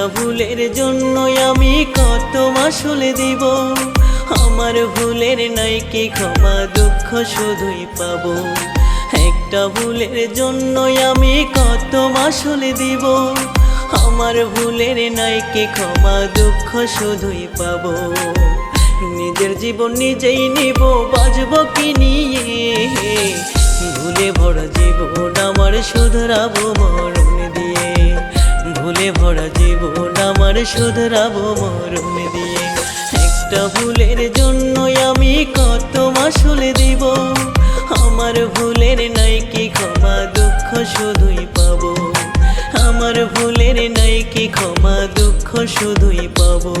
একটা ভুলের জন্য আমি কত মাসুলে দিব? আমার ভুলের নাই কি ক্ষমা দুঃখ শুধুই পাব? একটা ভুলের জন্য আমি কত মাসুলে দিব? আমার ভুলের নাই কি ক্ষমা দুঃখ শুধুই পাব? নিজের জীবন নিজেই নিব বাজব কি নিয়ে? ভুলে ভরা জীবন আমার শুধরাবো দিয়ে ভুলে ভরা জীবন আমার শুধরাবো মরম দিয়ে। একটা ভুলের জন্য আমি কত মাসুল দিব। আমার ভুলের নাই কি ক্ষমা, দুঃখ শুধুই পাব। আমার ভুলের নাই কি ক্ষমা, দুঃখ শুধুই পাবো।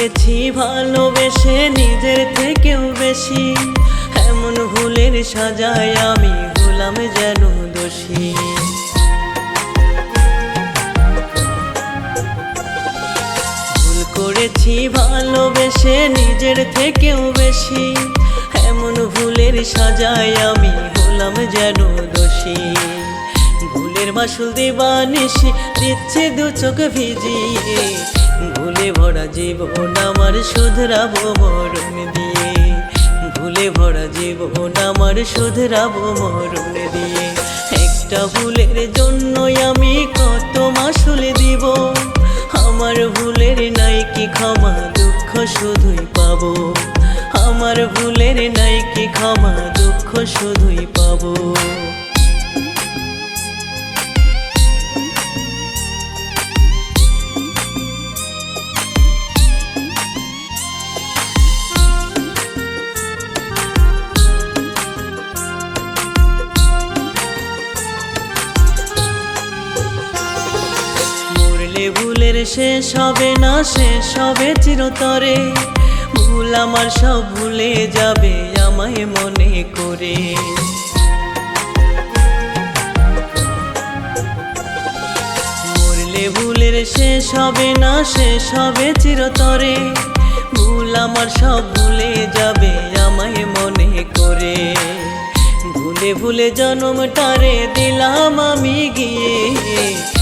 করেছি ভালোবেসে, নিজের থেকেও বেশি। এমন ভুলের সাজায় আমি হলাম যেন দোষী। করেছি ভালোবেসে, নিজের থেকেও বেশি। এমন ভুলের সাজায় আমি হলাম যেন দোষী। ভুলের মাসুল দিবানিসি দিচ্ছে দু চোখ ভিজিয়ে। ভরা জীবন আমার শুধরাবো মরণ দিয়ে। ভুলে ভরা জীবন আমার শুধরাবো মরণ দিয়ে। একটা ভুলের জন্য আমি কত মাসুল দিব। আমার ভুলের নাই কি ক্ষমা দুঃখ শুধুই পাবো। আমার ভুলের নাই কি ক্ষমা দুঃখ শুধুই পাবো। ভুলের শেষ হবে না, শেষ হবে চিরতরে। ভুল আমার সব ভুলে যাবে আমায় মনে করে। মরলে ভুলের শেষ হবে না, শেষ হবে চিরতরে। ভুল আমার সব ভুলে যাবে আমায় মনে করে। ভুলে ভুলে জন্মটারে দিলাম আমি গিয়ে।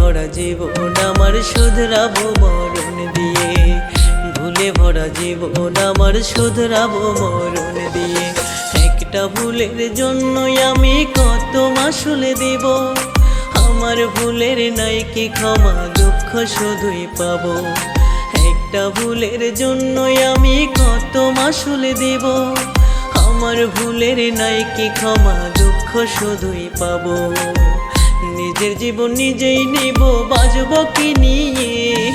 ভরা জীবন আমার শুধরাবো মরণ দিয়ে। ভুলে ভরা জীবন আমার শুধরাবো মরণ দিয়ে। একটা ভুলের জন্য আমি কত মাসুলে দিব। আমার ভুলের নাই কি ক্ষমা দুঃখ শুধুই পাবো। একটা ভুলের জন্য আমি কত মাসুলে দিব। আমার ভুলের নাই কি ক্ষমা দুঃখ শুধুই পাবো। নিজের জীবন নিজেই নিব বাজব কি নিয়ে?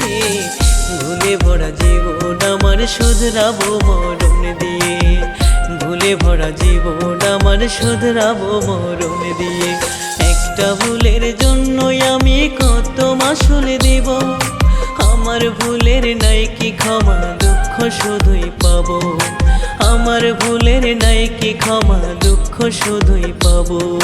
ভুলে ভরা জীবন আমার শুধরাবো মরণ দিয়ে। ভুলে ভরা জীবন আমার শুধরাবো মরণ দিয়ে। একটা ভুলের জন্যই আমি কত মাসুলে দিব। আমার ভুলের নাই কি ক্ষমা, দুঃখ শুধুই পাবো। আমার ভুলের নাই কি ক্ষমা, দুঃখ শুধুই পাবো।